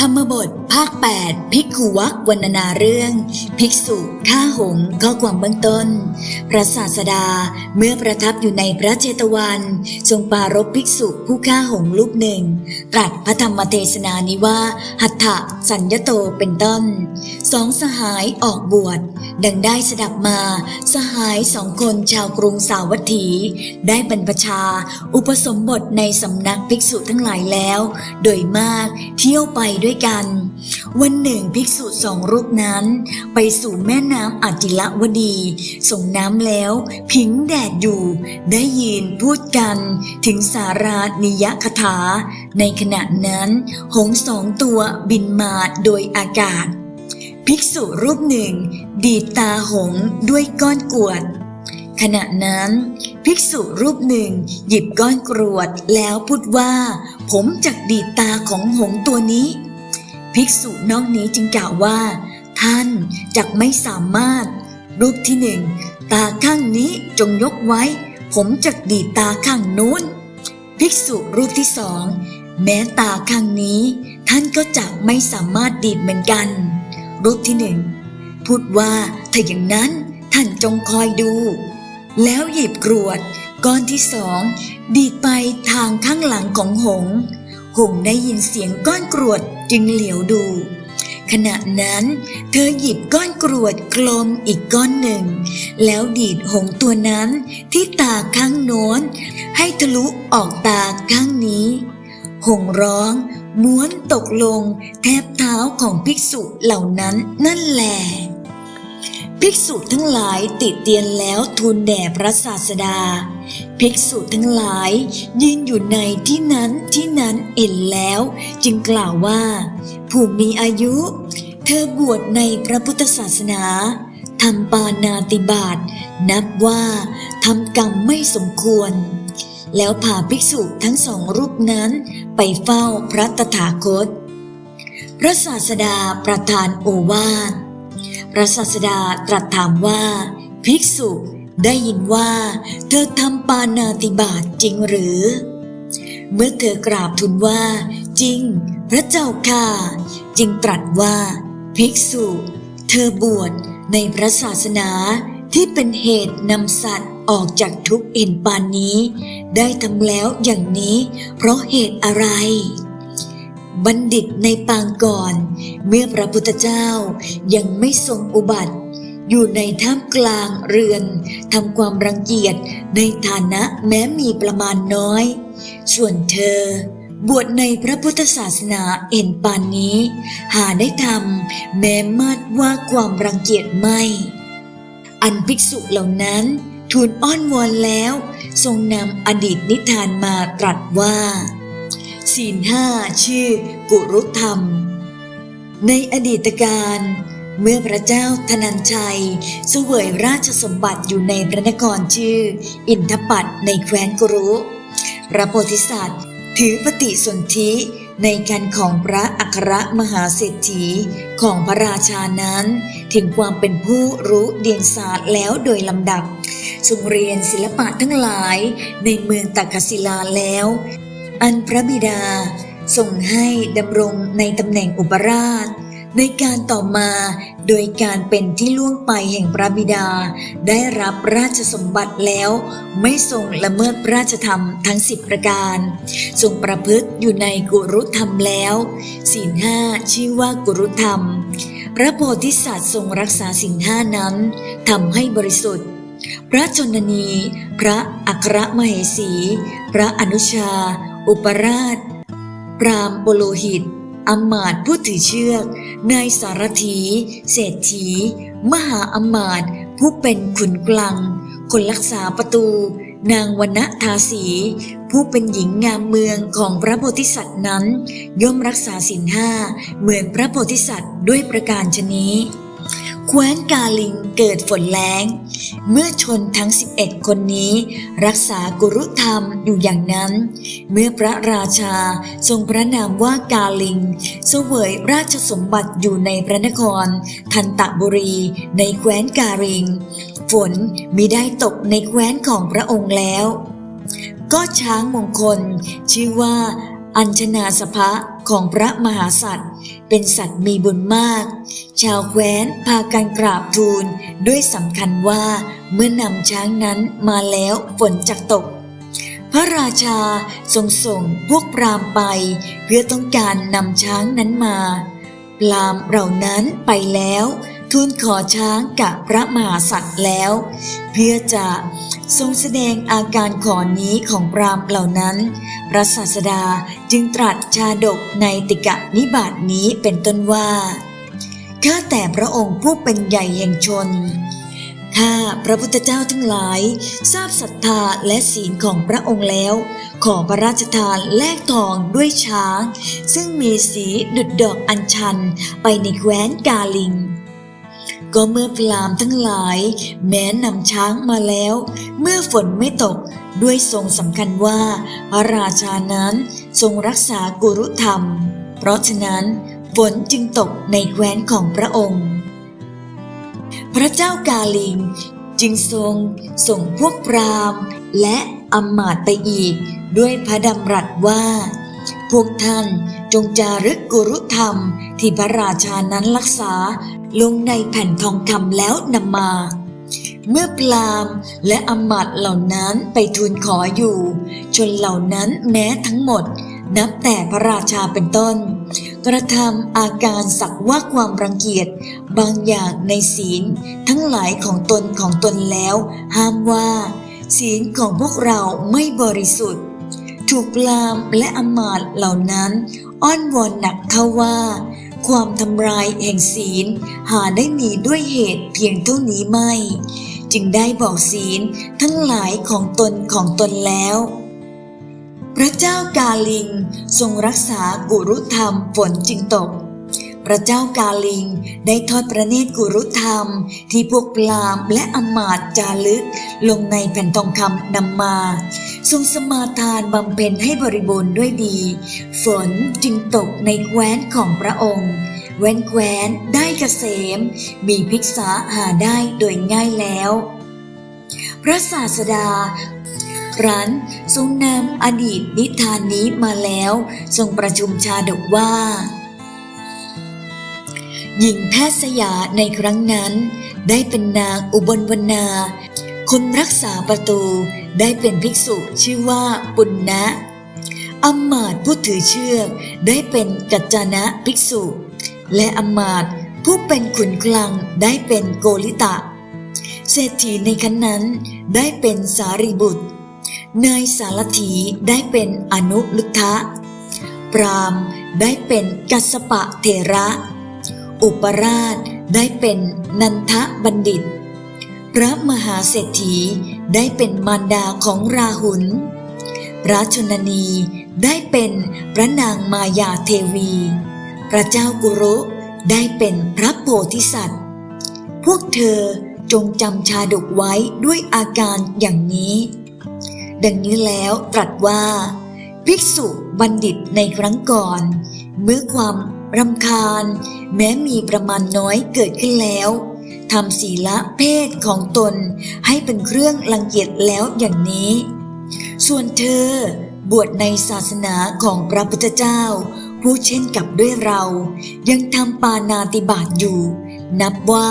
ธรรมบท ภาค 8 ภิกขุวักวรรณนาเรื่อง ภิกษุฆ่าหงข้อความเบื้องต้น พระศาสดาเมื่อประทับอยู่ในพระเจตวัน ทรงปรารบภิกษุผู้ฆ่าหงส์รูปหนึ่ง ตรัสพระธรรมเทศนานี้ว่า หัตถะสัญญโตเป็นต้น สองสหายออกบวช ดังได้สดับมา สหายสองคนชาวกรุงสาวัตถี ได้บรรพชา อุปสมบทในสำนักภิกษุทั้งหลายแล้ว โดยมากเที่ยวไปด้วยกันวันหนึ่งภิกษุสองรูปนั้น ไปสู่แม่น้ำอาจิละวดี ส่งน้ำแล้ว ผิงแดดอยู่ ได้ยินพูดกัน ถึงสารานิยคถา ในขณะนั้น หงสองตัวบินมาโดยอากาศ ภิกษุรูปหนึ่ง ดีดตาหงด้วยก้อนกรวด ขณะนั้น ภิกษุรูปหนึ่ง หยิบก้อนกรวดแล้วพูดว่า ผมจักดีดตาของหงตัวนี้ ภิกษุนอกนี้จึงกล่าวว่า ท่านจักไม่สามารถ รูปที่หนึ่งตาข้างนี้จงยกไว้ ผมจักดีตาข้างนู้น ภิกษุรูปที่สองแม้ตาข้างนี้ ท่านก็จักไม่สามารถดีดเหมือนกัน รูปที่หนึ่งพูดว่าถ้าอย่างนั้นท่านจงคอยดู แล้วหยิบกรวดก้อนที่สองดีดไปทางข้างหลังของหง หงได้ยินเสียงก้อนกรวด จึงเหลียวดู ขณะนั้น เธอหยิบก้อนกรวดกลมอีกก้อนหนึ่ง แล้วดีดหงตัวนั้นที่ตาข้างโน้น ให้ทะลุออกตาข้างนี้ หงร้องม้วนตกลงแทบเท้าของภิกษุเหล่านั้นนั่นแหละ ภิกษุทั้งหลายติดเตียนแล้วทูลแด่พระศาสดา ภิกษุทั้งหลายยืนอยู่ในที่นั้นที่นั้นเอ็นแล้ว จึงกล่าวว่า ผู้มีอายุ เธอบวชในพระพุทธศาสนาทำปานาติบาตนับว่าทำกรรมไม่สมควร แล้วพาภิกษุทั้งสองรูปนั้นไปเฝ้าพระตถาคต พระศาสดาประทานโอวาท พระศาสดาตรัสถามว่า ภิกษุได้ยินว่า เธอทำปานาติบาตจริงหรือ เมื่อเธอกราบทูลว่า จริง พระเจ้าค่ะ จึงตรัสว่า ภิกษุ เธอบวชในพระศาสนาที่เป็นเหตุนำสัตว์ออกจากทุกข์เอ็นปานนี้ ได้ทำแล้วอย่างนี้ เพราะเหตุอะไร บัณฑิตในปางก่อน เมื่อพระพุทธเจ้ายังไม่ทรงอุบัติ อยู่ในท่ามกลางเรือนทำความรังเกียจในฐานะแม้มีประมาณน้อย ส่วนเธอบวชในพระพุทธศาสนาเอ็นปานนี้ หาได้ทำแม้มาดว่าความรังเกียจไม่ อันภิกษุเหล่านั้นทูลอ้อนวอนแล้ว ทรงนำอดีตนิทานมาตรัสว่า ศีลห้าชื่อกุรุธรรม ในอดีตการเมื่อพระเจ้าธนัญชัยเสวยราชสมบัติอยู่ในพระนครชื่อ อินทปัตในแคว้นกุรุ พระโพธิสัตว์ ถือปฏิสนธิในการของพระอัครมหาเศรษฐีของพระราชานั้น ถึงความเป็นผู้รู้เดียงศาสตร์แล้วโดยลำดับทรงเรียนศิลปะทั้งหลายในเมืองตักกศิลาแล้ว อันพระบิดาส่งให้ดำรงในตำแหน่งอุปราช ในการต่อมาโดยการเป็นที่ล่วงไปแห่งพระบิดา ได้รับราชสมบัติแล้ว ไม่ทรงละเมิดราชธรรมทั้งสิบประการทรงประพฤติอยู่ในกุรุธรรมแล้วศีลห้าชื่อว่ากุรุธรรม พระโพธิสัตว์ทรงรักษาศีลห้านั้นทำให้บริสุทธิ์พระชนนี พระอัครมเหสี พระอนุชา อุปราชพรามโปโลหิตอมาตย์ผู้ถือเชือก นายสารถี เศรษฐี มหาอมาตย์ผู้เป็นขุนกลัง คนรักษาประตู นางวณทาสี ผู้เป็นหญิงงามเมืองของพระโพธิสัตว์นั้น ย่อมรักษาศีลห้าเหมือนพระโพธิสัตว์ด้วยประการชนี้ แคว้นกาลิงเกิดฝนแล้ง เมื่อชนทั้ง 11 คนนี้รักษากุรุธรรมอยู่อย่างนั้น เมื่อพระราชาทรงพระนามว่ากาลิงเสวยราชสมบัติอยู่ในพระนคร ทันตบุรีในแคว้นกาลิง ฝนมิได้ตกในแคว้นของพระองค์แล้ว ก็ช้างมงคลชื่อว่าอัญชนาสภะของพระมหาสัตว์ เป็นสัตว์มีบุญมาก ชาวแคว้นพากันกราบทูลด้วยสำคัญว่าเมื่อนำช้างนั้นมาแล้วฝนจะตก พระราชาทรงส่งพวกพรามไป เพื่อต้องการนำช้างนั้นมา พรามเหล่านั้นไปแล้ว ทูลขอช้างกับพระมหาสัตว์แล้ว เพื่อจะทรงแสดงอาการขอนี้ของพรามเหล่านั้น พระศาสดาจึงตรัสชาดกในติกะนิบาตนี้เป็นต้นว่าข้าแต่พระองค์ผู้เป็นใหญ่แห่งชนข้าพระพุทธเจ้าทั้งหลาย ทราบศรัทธาและศีลของพระองค์แล้ว ขอพระราชทานแลกทองด้วยช้าง ซึ่งมีสีดุดดอกอัญชันไปในแคว้นกาลิง ก็เมื่อพรามทั้งหลาย แม้นำช้างมาแล้ว เมื่อฝนไม่ตกด้วยทรงสำคัญว่าพระราชานั้นทรงรักษากุรุธรรม เพราะฉะนั้นฝนจึงตกในแคว้นของพระองค์ พระเจ้ากาลิงจึงทรงส่งพวกพรามและอำมาตไปอีก ด้วยพระดำรัสว่า พวกท่านจงจารึกกุรุธรรมที่พระราชานั้นรักษา ลงในแผ่นทองคำแล้วนำมา เมื่อพรามและอมาตย์เหล่านั้นไปทูลขออยู่ ชนเหล่านั้นแม้ทั้งหมด นับแต่พระราชาเป็นต้น กระทำอาการสักว่าความรังเกียจบางอย่างในศีล ทั้งหลายของตนของตนแล้ว ห้ามว่า ศีลของพวกเราไม่บริสุทธิ์ ถูกพรามและอมาตเหล่านั้น อ้อนวอนหนักเข้าว่า ความทำลายแห่งศีลหาได้มีด้วยเหตุเพียงเท่านี้ไม่ จึงได้บอกศีลทั้งหลายของตนของตนแล้ว พระเจ้ากาลิงทรงรักษากุรุธรรมฝนจึงตก พระเจ้ากาลิงได้ทอดพระเนตรกุรุธรรม ที่พวกพรามและอมาตจารึก ลงในแผ่นทองคำนำมา ทรงสมาทานบำเพ็ญให้บริบูรณ์ด้วยดี ฝนจึงตกในแคว้นของพระองค์แว้นแคว้นได้เกษม มีภิกษาหาได้โดยง่ายแล้ว พระศาสดารันทรงนำอดีตนิทานนี้มาแล้ว ทรงประชุมชาดกว่า หญิงแพทย์สยาในครั้งนั้น ได้เป็นนางอุบลวรรณา คนรักษาประตูได้เป็นภิกษุชื่อว่าปุณณะอำมาตย์ผู้ถือเชือกได้เป็นกัจจานะภิกษุ และอำมาตย์ผู้เป็นขุนคลังได้เป็นโกลิตะ เศรษฐีในครั้นนั้นได้เป็นสารีบุตรเนยสารถีได้เป็นอนุลุทธะ ปรามได้เป็นกัสสปะเถระ อุปราชได้เป็นนันทบัณฑิต พระมหาเศรษฐีได้เป็นมารดาของราหุล พระชนนีได้เป็นพระนางมายาเทวี พระเจ้ากุรุได้เป็นพระโพธิสัตว์ พวกเธอจงจำชาดกไว้ด้วยอาการอย่างนี้ ดังนี้แล้วตรัสว่า ภิกษุบัณฑิตในครั้งก่อน เมื่อความ รำคาญ แม้มีประมาณน้อยเกิดขึ้นแล้วทำศีละเพศของตนให้เป็นเครื่องรังเกียจแล้วอย่างนี้ ส่วนเธอบวชในศาสนาของพระพุทธเจ้า ผู้เช่นกับด้วยเรา ยังทำปานาติบาตอยู่ นับว่า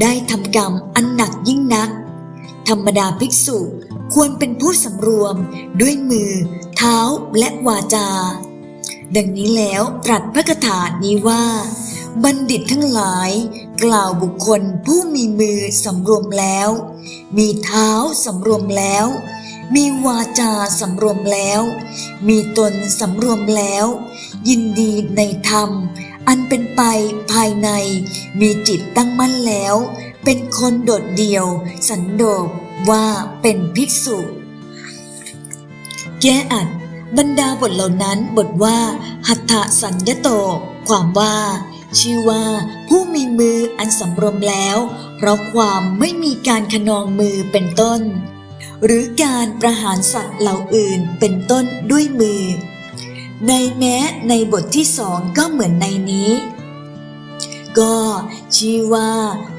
ได้ทำกรรมอันหนักยิ่งนัก ธรรมดาภิกษุควรเป็นผู้สำรวมด้วยมือ เท้าและวาจา ดังนี้แล้วตรัสพระคาถานี้ว่า บัณฑิตทั้งหลาย กล่าวบุคคลผู้มีมือสำรวมแล้ว มีเท้าสำรวมแล้ว มีวาจาสำรวมแล้ว มีตนสำรวมแล้ว ยินดีในธรรม อันเป็นไปภายใน มีจิตตั้งมั่นแล้ว เป็นคนโดดเดี่ยว สันโดษว่าเป็นภิกษุ แก้อัด บรรดาบทเหล่านั้นบทว่า หัตถสัญญโต ความว่า ชื่อว่า ผู้มีมืออันสำรวมแล้ว เพราะความไม่มีการขนองมือเป็นต้น หรือการประหารสัตว์เหล่าอื่นเป็นต้นด้วยมือ ในแม้ในบทที่สองก็เหมือนในนี้ ก็ชื่อว่า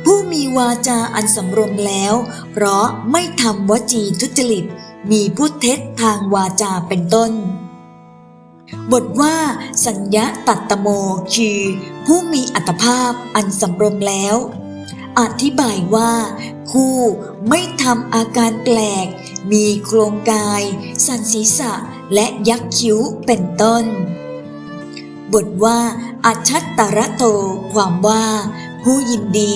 ผู้มีวาจาอันสำรวมแล้ว เพราะไม่ทำวจีทุจริต มีพูดเท็จทางวาจาเป็นต้น บทว่าสัญญาตัตตโมคือ ผู้มีอัตภาพอันสำรวมแล้ว อธิบายว่า คู่ไม่ทำอาการแปลก มีโครงกาย สันศีรษะและยักคิ้วเป็นต้น บทว่าอัจฉัตตระโต ความว่า ผู้ยินดี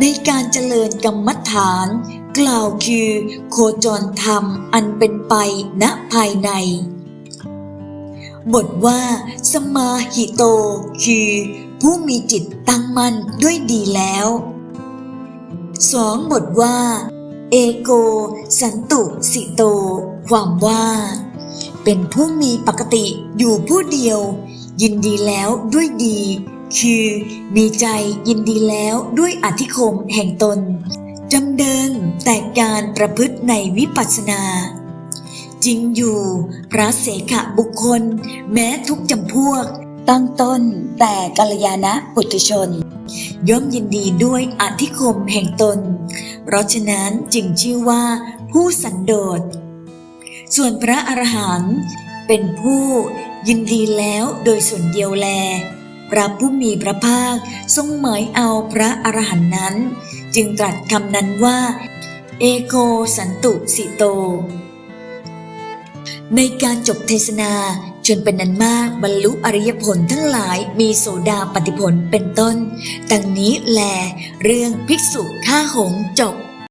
ในการเจริญกรรมฐาน กล่าวคือ โคจรธรรมอันเป็นไปณภายใน บทว่า สมาหิโต คือ ผู้มีจิตตั้งมั่นด้วยดีแล้วสองบทว่า เอโก สันตุสิโต ความว่า เป็นผู้มีปกติอยู่ผู้เดียว ยินดีแล้วด้วยดี คือ มีใจยินดีแล้วด้วยอธิคมแห่งตน จำเดินแต่การประพฤติในวิปัสสนา จริงอยู่พระเสขะบุคคล แม้ทุกจำพวก ตั้งต้นแต่กัลยาณปุถุชน ย่อมยินดีด้วยอธิคมแห่งตน เพราะฉะนั้นจึงชื่อว่าผู้สันโดษ ส่วนพระอรหันต์เป็นผู้ยินดีแล้วโดยส่วนเดียวแล พระผู้มีพระภาคทรงหมายเอาพระอรหันต์นั้น จึงตรัสคำนั้นว่า เอโกสันตุสิโต ในการจบเทศนาจนเป็นนันมากบรรลุอริยผลทั้งหลายมีโสดาปฏิผลเป็นต้น ดังนี้แล เรื่องภิกษุฆ่าหงจบ